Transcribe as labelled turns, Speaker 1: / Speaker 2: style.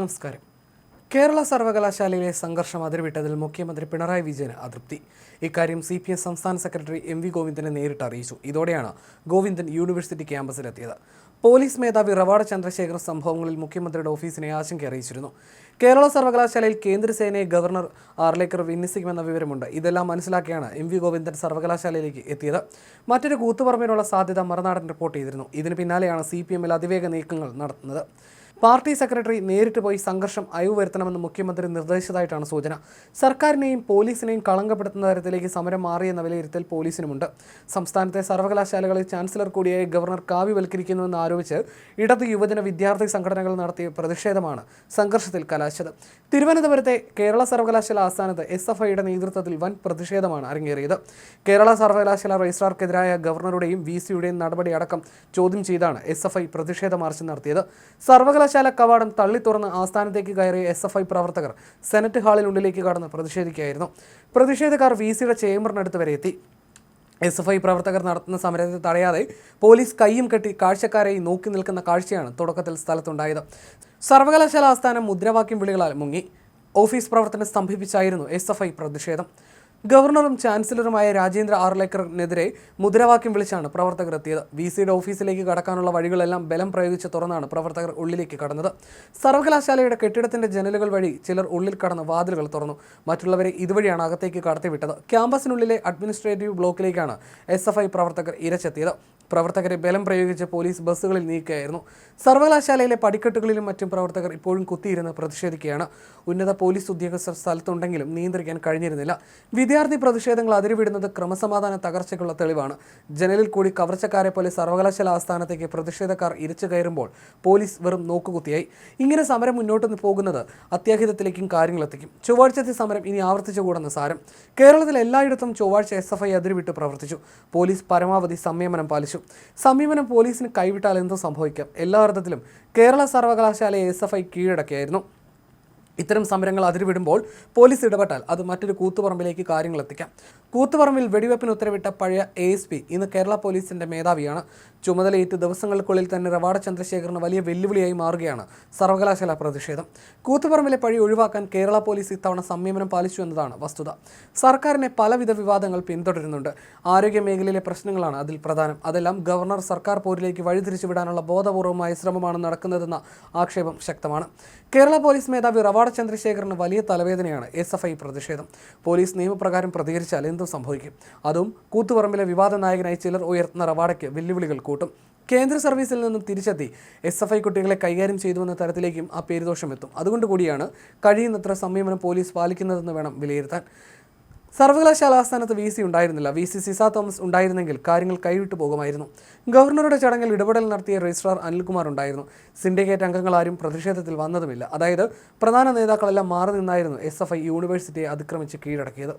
Speaker 1: നമസ്കാരം. കേരള സർവകലാശാലയിലെ സംഘർഷം അതിർവിട്ടതിൽ മുഖ്യമന്ത്രി പിണറായി വിജയന് അതൃപ്തി. ഇക്കാര്യം സി പി എം സംസ്ഥാന സെക്രട്ടറി എം വി ഗോവിന്ദനെ നേരിട്ട് അറിയിച്ചു. ഇതോടെയാണ് ഗോവിന്ദൻ യൂണിവേഴ്സിറ്റി ക്യാമ്പസിലെത്തിയത്. പോലീസ് മേധാവി റവാഡ ചന്ദ്രശേഖർ സംഭവങ്ങളിൽ മുഖ്യമന്ത്രിയുടെ ഓഫീസിനെ ആശങ്ക അറിയിച്ചിരുന്നു. കേരള സർവകലാശാലയിൽ കേന്ദ്രസേനയെ ഗവർണർ ആർലേക്കർ വിന്യസിക്കുമെന്ന വിവരമുണ്ട്. ഇതെല്ലാം മനസ്സിലാക്കിയാണ് എം വി ഗോവിന്ദൻ സർവകലാശാലയിലേക്ക് എത്തിയത്. മറ്റൊരു കൂത്തുപറമ്പിനുള്ള സാധ്യത മറുനാടൻ റിപ്പോർട്ട് ചെയ്തിരുന്നു. ഇതിന് പിന്നാലെയാണ് സി പി എമ്മിൽ അതിവേഗ നീക്കങ്ങൾ നടത്തുന്നത് പാർട്ടി സെക്രട്ടറി നേരിട്ട് പോയി സംഘർഷം അയവ് വരുത്തണമെന്ന് മുഖ്യമന്ത്രി നിർദ്ദേശിച്ചതായിട്ടാണ് സൂചന. സർക്കാരിനെയും പോലീസിനെയും കളങ്കപ്പെടുത്തുന്ന തരത്തിലേക്ക് സമരം മാറിയെന്ന വിലയിരുത്തൽ പോലീസിനുമുണ്ട്. സംസ്ഥാനത്തെ സർവകലാശാലകളിൽ ചാൻസലർ കൂടിയായി ഗവർണർ കാവ്യവൽക്കരിക്കുന്നുവെന്ന് ആരോപിച്ച് ഇടത് യുവജന വിദ്യാർത്ഥി സംഘടനകൾ നടത്തിയ പ്രതിഷേധമാണ് സംഘർഷത്തിൽ കലാശത് തിരുവനന്തപുരത്തെ കേരള സർവകലാശാല ആസ്ഥാനത്ത് എസ് എഫ് ഐയുടെ നേതൃത്വത്തിൽ വൻ പ്രതിഷേധമാണ് അരങ്ങേറിയത്. കേരള സർവകലാശാല രജിസ്ട്രാർക്കെതിരായ ഗവർണറുടെയും വി സിയുടെയും നടപടി അടക്കം ചോദ്യം ചെയ്താണ് എസ് എഫ് ഐ പ്രതിഷേധ മാർച്ച് നടത്തിയത്. സർവകലാശാല കവാടം തള്ളി തുറന്ന് ആസ്ഥാനത്തേക്ക് കയറിയ എസ് എഫ് ഐ പ്രവർത്തകർ സെനറ്റ് ഹാളിനുള്ളിലേക്ക് കടന്ന് പ്രതിഷേധിക്കുകയായിരുന്നു. പ്രതിഷേധക്കാർ വി സിയുടെ ചേംബറിനടുത്ത് വരെ എത്തി. എസ് എഫ് ഐ പ്രവർത്തകർ നടത്തുന്ന സമരത്തെ തടയാതെ പോലീസ് കൈയും കെട്ടി കാഴ്ചക്കാരെ നോക്കി നിൽക്കുന്ന കാഴ്ചയാണ് തുടക്കത്തിൽ സ്ഥലത്തുണ്ടായത്. സർവകലാശാല ആസ്ഥാനം മുദ്രാവാക്യം വിളികളാൽ മുങ്ങി. ഓഫീസ് പ്രവർത്തനം സ്തംഭിപ്പിച്ചായിരുന്നു എസ് എഫ് ഐ പ്രതിഷേധം. ഗവർണറും ചാൻസലറുമായ രാജേന്ദ്ര ആർലേക്കറിനെതിരെ മുദ്രാവാക്യം വിളിച്ചാണ് പ്രവർത്തകർ എത്തിയത് വി സിയുടെ ഓഫീസിലേക്ക് കടക്കാനുള്ള വഴികളെല്ലാം ബലം പ്രയോഗിച്ച് തുറന്നാണ് പ്രവർത്തകർ ഉള്ളിലേക്ക് കടന്നത്. സർവകലാശാലയുടെ കെട്ടിടത്തിന്റെ ജനലുകൾ വഴി ചിലർ ഉള്ളിൽ കടന്ന് വാതിലുകൾ തുറന്നു. മറ്റുള്ളവരെ ഇതുവഴിയാണ് അകത്തേക്ക് കടത്തിവിട്ടത്. ക്യാമ്പസിനുള്ളിലെ അഡ്മിനിസ്ട്രേറ്റീവ് ബ്ലോക്കിലേക്കാണ് എസ് പ്രവർത്തകർ ഇരച്ചെത്തിയത്. പ്രവർത്തകരെ ബലം പ്രയോഗിച്ച് പോലീസ് ബസ്സുകളിൽ നീക്കുകയായിരുന്നു. സർവകലാശാലയിലെ പടിക്കെട്ടുകളിലും മറ്റും പ്രവർത്തകർ ഇപ്പോഴും കുത്തിയിരുന്ന് പ്രതിഷേധിക്കുകയാണ്. ഉന്നത പോലീസ് ഉദ്യോഗസ്ഥർ സ്ഥലത്തുണ്ടെങ്കിലും നിയന്ത്രിക്കാൻ കഴിഞ്ഞിരുന്നില്ല. വിദ്യാർത്ഥി പ്രതിഷേധങ്ങൾ അതിരുവിടുന്നത് ക്രമസമാധാന തകർച്ചയ്ക്കുള്ള തെളിവാണ്. ജനലിൽ കൂടി കവർച്ചക്കാരെ പോലെ സർവകലാശാല ആസ്ഥാനത്തേക്ക് പ്രതിഷേധക്കാർ ഇരിച്ചു കയറുമ്പോൾ പോലീസ് വെറും നോക്കുകുത്തിയായി. ഇങ്ങനെ സമരം മുന്നോട്ട് പോകുന്നത് അത്യാഹിതത്തിലേക്കും കാര്യങ്ങളെത്തിക്കും. ചൊവ്വാഴ്ചത്തെ സമരം ഇനി ആവർത്തിച്ചുകൂടെന്ന് സാരം. കേരളത്തിൽ എല്ലായിടത്തും ചൊവ്വാഴ്ച എസ് എഫ് ഐ അതിരുവിട്ട് പ്രവർത്തിച്ചു. പോലീസ് പരമാവധി സംയമനം പാലിച്ചു. സംയമനം പോലീസിന് കൈവിട്ടാൽ എന്തോ സംഭവിക്കാം. എല്ലാ അർത്ഥത്തിലും കേരള സർവകലാശാലയെ എസ് എഫ് ഐ കീഴടക്കിയായിരുന്നു. ഇത്തരം സമരങ്ങൾ അതിരുവിടുമ്പോൾ പോലീസ് ഇടപെട്ടാൽ അത് മറ്റൊരു കൂത്തുപറമ്പിലേക്ക് കാര്യങ്ങൾ എത്തിക്കാം. കൂത്തുപറമ്പിൽ വെടിവെപ്പിന് ഉത്തരവിട്ട പഴയ എ എസ് പി ഇന്ന് കേരള പോലീസിന്റെ മേധാവിയാണ്. ചുമതലയേറ്റ് ദിവസങ്ങൾക്കുള്ളിൽ തന്നെ റവാഡ ചന്ദ്രശേഖറിന് വലിയ വെല്ലുവിളിയായി മാറുകയാണ് സർവകലാശാല പ്രതിഷേധം. കൂത്തുപറമ്പിലെ പഴി ഒഴിവാക്കാൻ കേരള പോലീസ് ഇത്തവണ സംയമനം പാലിച്ചു എന്നതാണ് വസ്തുത. സർക്കാരിനെ പലവിധ വിവാദങ്ങൾ പിന്തുടരുന്നുണ്ട്. ആരോഗ്യ മേഖലയിലെ പ്രശ്നങ്ങളാണ് അതിൽ പ്രധാനം. അതെല്ലാം ഗവർണർ സർക്കാർ പോരിലേക്ക് വഴിതിരിച്ചുവിടാനുള്ള ബോധപൂർവമായ ശ്രമമാണ് നടക്കുന്നതെന്ന ആക്ഷേപം ശക്തമാണ്. കേരള പോലീസ് മേധാവി റവാഡ ചന്ദ്രശേഖറിന് വലിയ തലവേദനയാണ് എസ് എഫ് ഐ പ്രതിഷേധം. പോലീസ് നിയമപ്രകാരം പ്രതികരിച്ചാൽ എന്തും സംഭവിക്കും. അതും കൂത്തുപറമ്പിലെ വിവാദ നായകനായി ചിലർ ഉയർത്തുന്ന റവാഡയ്ക്ക് വെല്ലുവിളികൾ കൂട്ടും. കേന്ദ്ര സർവീസിൽ നിന്നും തിരിച്ചെത്തി എസ് എഫ് ഐ കുട്ടികളെ കൈകാര്യം ചെയ്തുവെന്ന തരത്തിലേക്കും ആ പേരുദോഷം എത്തും. അതുകൊണ്ട് കൂടിയാണ് കഴിയുന്നത്ര സംയമനം പോലീസ് പാലിക്കുന്നതെന്ന് വേണം വിലയിരുത്താൻ. സർവകലാശാല ആസ്ഥാനത്ത് വി സി ഉണ്ടായിരുന്നില്ല. വി സി സിസ തോമസ് ഉണ്ടായിരുന്നെങ്കിൽ കാര്യങ്ങൾ കൈവിട്ടു പോകുമായിരുന്നു. ഗവർണറുടെ ചടങ്ങിൽ ഇടപെടൽ നടത്തിയ രജിസ്ട്രാർ അനിൽകുമാർ ഉണ്ടായിരുന്നു. സിൻഡിക്കേറ്റ് അംഗങ്ങൾ ആരും പ്രതിഷേധത്തിൽ വന്നതുമില്ല. അതായത് പ്രധാന നേതാക്കളെല്ലാം മാറി നിന്നായിരുന്നു എസ് യൂണിവേഴ്സിറ്റിയെ അതിക്രമിച്ച് കീഴടക്കിയത്.